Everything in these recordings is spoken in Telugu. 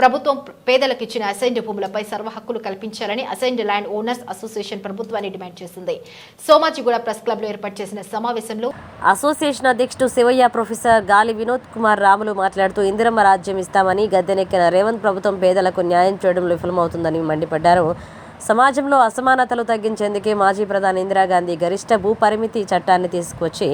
ప్రభుత్వం పేదలకు ఇచ్చిన అసైన్డ్ భూములపై సర్వ హక్కులు కల్పించాలని అసైన్డ్ ల్యాండ్ ఓనర్స్ అసోసియేషన్ ప్రభుత్వాన్ని డిమాండ్ చేసింది. సోమాజిగూడ ప్రెస్ క్లబ్లో ఏర్పాటు చేసిన సమావేశంలో అసోసియేషన్ అధ్యక్షుడు శివయ్య ప్రొఫెసర్ గాలి వినోద్ కుమార్ రాములు మాట్లాడుతూ ఇందిరమ్మ రాజ్యం ఇస్తామని గద్దెనెక్కిన రేవంత్ ప్రభుత్వం పేదలకు న్యాయం చేయడం విఫలమవుతుందని మండిపడ్డారు. సమాజంలో అసమానతలు తగ్గించేందుకే మాజీ ప్రధాని ఇందిరాగాంధీ గరిష్ట భూ పరిమితి చట్టాన్ని తీసుకొచ్చి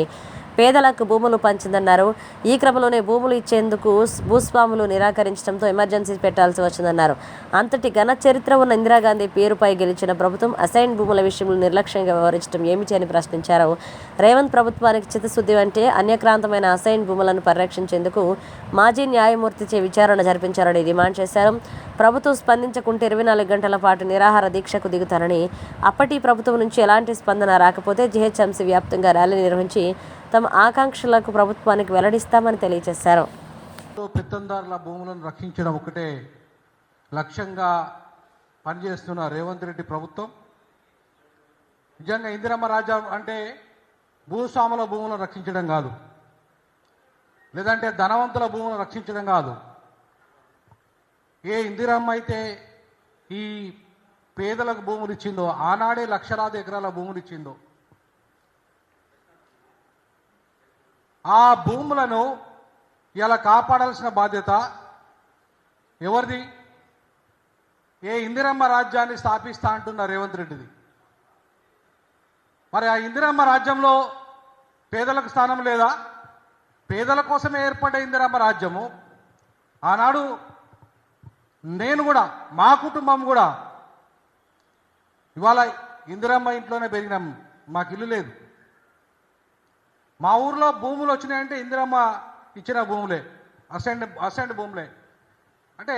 పేదలకు భూములు పంచిందన్నారు. ఈ క్రమంలోనే భూములు ఇచ్చేందుకు భూస్వాములు నిరాకరించడంతో ఎమర్జెన్సీ పెట్టాల్సి వచ్చిందన్నారు. అంతటి ఘన చరిత్ర ఉన్న ఇందిరాగాంధీ పేరుపై గెలిచిన ప్రభుత్వం అసైన్ భూముల విషయంలో నిర్లక్ష్యంగా వ్యవహరించడం ఏమిటి అని ప్రశ్నించారు. రేవంత్ ప్రభుత్వానికి చిత్తశుద్ధి అంటే అన్యక్రాంతమైన అసైన్ భూములను పరిరక్షించేందుకు మాజీ న్యాయమూర్తిచే విచారణ జరిపించారని డిమాండ్ చేశారు. ప్రభుత్వం స్పందించకుంటే ఇరవై నాలుగు గంటల పాటు నిరాహార దీక్షకు దిగుతారని అప్పటి ప్రభుత్వం నుంచి ఎలాంటి స్పందన రాకపోతే జీహెచ్ఎంసీ వ్యాప్తంగా ర్యాలీ నిర్వహించి తమ ఆకాంక్షలకు ప్రభుత్వానికి వెల్లడిస్తామని తెలియజేశారు. పెత్తందారుల భూములను రక్షించడం ఒకటే లక్ష్యంగా పనిచేస్తున్న రేవంత్ రెడ్డి ప్రభుత్వం. నిజంగా ఇందిరమ్మ రాజ్యం అంటే భూస్వాముల భూములను రక్షించడం కాదు. లేదంటే ధనవంతుల భూములను రక్షించడం కాదు. ఏ ఇందిరమ్మ అయితే ఈ పేదలకు భూములు ఇచ్చిందో ఆనాడే లక్షలాది ఎకరాల భూములు ఇచ్చిందో ఆ భూములను ఇలా కాపాడాల్సిన బాధ్యత ఎవరిది? ఏ ఇందిరమ్మ రాజ్యాన్ని స్థాపిస్తా అంటున్న రేవంత్ రెడ్డిది. మరి ఆ ఇందిరమ్మ రాజ్యంలో పేదలకు స్థానం లేదా? పేదల కోసమే ఏర్పడ్డ ఇందిరమ్మ రాజ్యము. ఆనాడు నేను కూడా మా కుటుంబం కూడా ఇవాళ ఇందిరమ్మ ఇంట్లోనే పెరిగినాం. మాకు ఇల్లు లేదు. మా ఊర్లో భూములు వచ్చినాయంటే ఇందిరమ్మ ఇచ్చిన భూములే అసెండ్ అసెండ్ భూములే. అంటే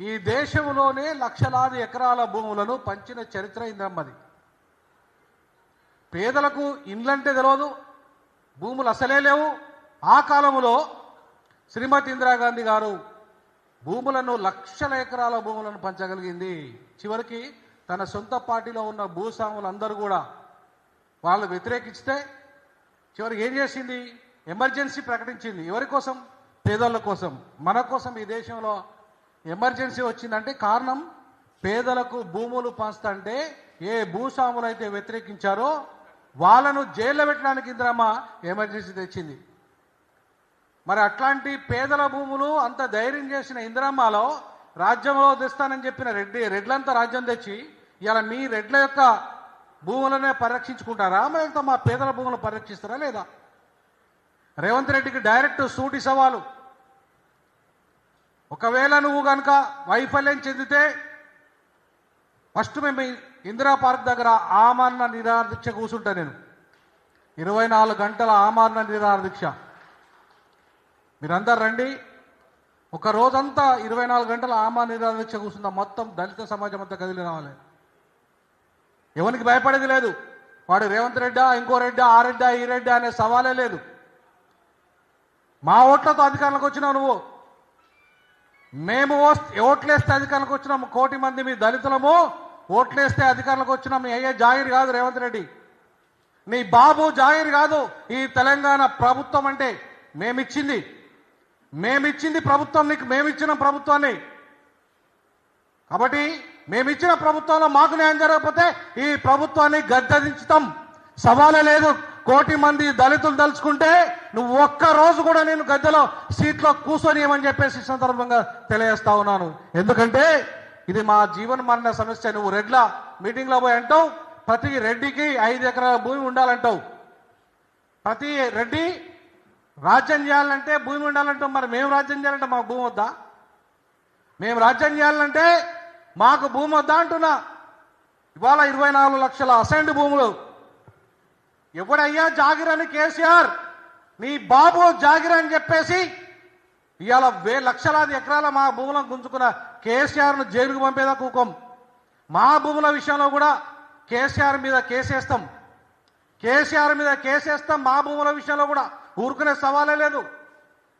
ఈ దేశంలోనే లక్షలాది ఎకరాల భూములను పంచిన చరిత్ర ఇందిరమ్మది. పేదలకు ఇండ్లంటే తెలియదు భూములు అసలే లేవు. ఆ కాలంలో శ్రీమతి ఇందిరాగాంధీ గారు భూములను లక్షల ఎకరాల భూములను పంచగలిగింది. చివరికి తన సొంత పార్టీలో ఉన్న భూస్వాములందరూ కూడా వాళ్ళు వ్యతిరేకిస్తే చివరికి ఏం చేసింది? ఎమర్జెన్సీ ప్రకటించింది. ఎవరి కోసం? పేదల కోసం. మన కోసం ఈ దేశంలో ఎమర్జెన్సీ వచ్చిందంటే కారణం పేదలకు భూములు పంచుతంటే ఏ భూస్వాములు అయితే వ్యతిరేకించారో వాళ్ళను జైల్లో పెట్టడానికి ఇందిరమ్మ ఎమర్జెన్సీ తెచ్చింది. మరి అట్లాంటి పేదల భూములు అంత ధైర్యం చేసిన ఇందిరమ్మలో రాజ్యంలో తెస్తానని చెప్పిన రెడ్డి రెడ్లంతా రాజ్యం తెచ్చి ఇలా మీ రెడ్ల యొక్క భూములనే పరిరక్షించుకుంటారా లేకపోతే మా పేదల భూములు పరిరక్షిస్తారా లేదా? రేవంత్ రెడ్డికి డైరెక్ట్ సూటి సవాలు. ఒకవేళ నువ్వు కనుక వైఫల్యం చెందితే ఫస్ట్ మేము ఇందిరా పార్క్ దగ్గర ఆమరణ నిరాదీక్ష కూర్చుంటా నేను. ఇరవై నాలుగు గంటల ఆమరణ నిరాదీక్ష. దీక్ష మీరందరు రండి. ఒక రోజంతా ఇరవై నాలుగు గంటల ఆమరణ నిరాదీక్ష దీక్ష కూర్చుందా. మొత్తం దళిత సమాజం అంతా కదిలి రావాలి. ఎవరికి భయపడేది లేదు. వాడు రేవంత్ రెడ్డా ఇంకో రెడ్డా ఆ రెడ్డా ఈ రెడ్డా అనే సవాలే లేదు. మా ఓట్లతో అధికారంలోకి వచ్చినావు నువ్వు. మేము ఓట్లేస్తే అధికారంలోకి వచ్చినాము కోటి మంది మీ దళితులము. ఓట్లేస్తే అధికారంలోకి వచ్చినాము. మీ అయ్యే జాగిరి కాదు రేవంత్ రెడ్డి. నీ బాబు జాగిరి కాదు. ఈ తెలంగాణ ప్రభుత్వం అంటే మేమిచ్చింది. మేమిచ్చింది ప్రభుత్వం నీకు మేమిచ్చిన ప్రభుత్వాన్ని. కాబట్టి మేమిచ్చిన ప్రభుత్వంలో మాకు న్యాయం జరగకపోతే ఈ ప్రభుత్వాన్ని గద్దదించుతాం. సవాలే లేదు. కోటి మంది దళితులు తలుచుకుంటే నువ్వు ఒక్క రోజు కూడా నేను గద్దెలో సీట్లో కూర్చొనియమని చెప్పేసి సందర్భంగా తెలియజేస్తా ఉన్నాను. ఎందుకంటే ఇది మా జీవన మరణ సమస్య. నువ్వు రెడ్ల మీటింగ్లో పోయి అంటావు ప్రతి రెడ్డికి ఐదు ఎకరాల భూమి ఉండాలంటావు. ప్రతి రెడ్డి రాజ్యం చేయాలంటే భూమి ఉండాలంటాం మరి మేము రాజ్యం చేయాలంటే మాకు భూమి వద్దా? మేము రాజ్యం చేయాలంటే మాకు భూమి వద్దా అంటున్నా. ఇవాళ ఇరవై నాలుగు లక్షల అసైన్డ్ భూములు. ఎవడయ్యా జాగిరని కేసీఆర్? నీ బాబు జాగిర్ అని చెప్పేసి ఇవాళ వే లక్షలాది ఎకరాల మా భూములను గుంజుకున్న కేసీఆర్ను జైలుకు పంపేదా కూకం? మా భూముల విషయంలో కూడా కేసీఆర్ మీద కేసేస్తాం. కేసీఆర్ మీద కేసేస్తాం మా భూముల విషయంలో కూడా. ఊరుకునే సవాలే లేదు.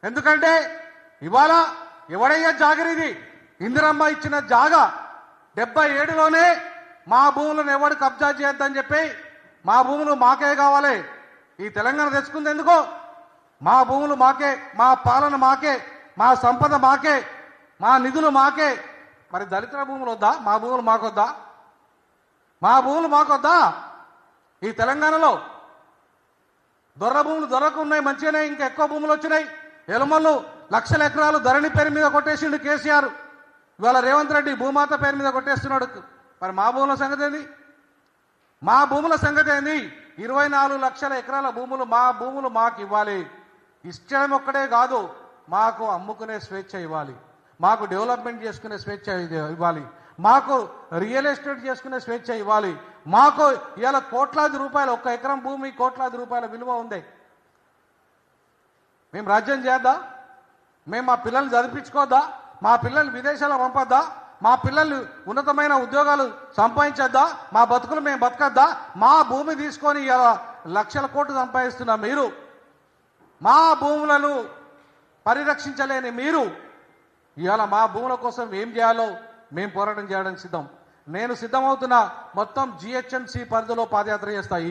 ఎందుకంటే ఇవాళ ఎవడయ్యా జాగిరిది ఇందిరమ్మ ఇచ్చిన జాగా డెబ్బై ఏడులోనే మా భూములను ఎవడు కబ్జా చేయొద్దని చెప్పి మా భూములు మాకే కావాలి. ఈ తెలంగాణ తెచ్చుకుంది ఎందుకో? మా భూములు మాకే మా పాలన మాకే మా సంపద మాకే మా నిధులు మాకే. మరి దళితుల భూములు వద్దా? మా భూములు మాకొద్దా? మా భూములు మాకొద్దా? ఈ తెలంగాణలో దొర్ర భూములు దొరకు ఉన్నాయి మంచిగానే ఇంకా ఎక్కువ భూములు వచ్చినాయి. ఎలుమలు లక్షల ఎకరాలు ధరణి పేరు మీద కొట్టేసిండు కేసీఆర్. ఇవాళ రేవంత్ రెడ్డి భూమాత పేరు మీద కొట్టేస్తున్నాడు. మరి మా భూముల సంగతి ఏంది? మా భూముల సంగతి ఏంది? ఇరవై నాలుగు లక్షల ఎకరాల భూములు మా భూములు మాకు ఇవ్వాలి. ఇష్టం ఒక్కడే కాదు మాకు అమ్ముకునే స్వేచ్ఛ ఇవ్వాలి. మాకు డెవలప్మెంట్ చేసుకునే స్వేచ్ఛ ఇది- ఇవ్వాలి. మాకు రియల్ ఎస్టేట్ చేసుకునే స్వేచ్ఛ ఇవ్వాలి. మాకు ఇవాళ కోట్లాది రూపాయలు ఒక్క ఎకరం భూమి కోట్లాది రూపాయల విలువ ఉంది. మేము రాజ్యం చేద్దా? మేము మా పిల్లల్ని చదివించుకోద్దా? మా పిల్లల్ని విదేశాలకు పంపొద్దా? మా పిల్లల్ని ఉన్నతమైన ఉద్యోగాలు సంపాదించొద్దా? మా బతుకులు మేము బతకద్దా? మా భూమి తీసుకొని ఇలా లక్షల కోట్లు సంపాదిస్తున్న మీరు మా భూములను పరిరక్షించలేని మీరు ఇవాళ మా భూముల కోసం ఏం చేయాలో మేము పోరాటం చేయడానికి సిద్ధం. నేను సిద్ధమవుతున్న మొత్తం జిహెచ్ఎంసీ పరిధిలో పాదయాత్ర చేస్తా. ఈ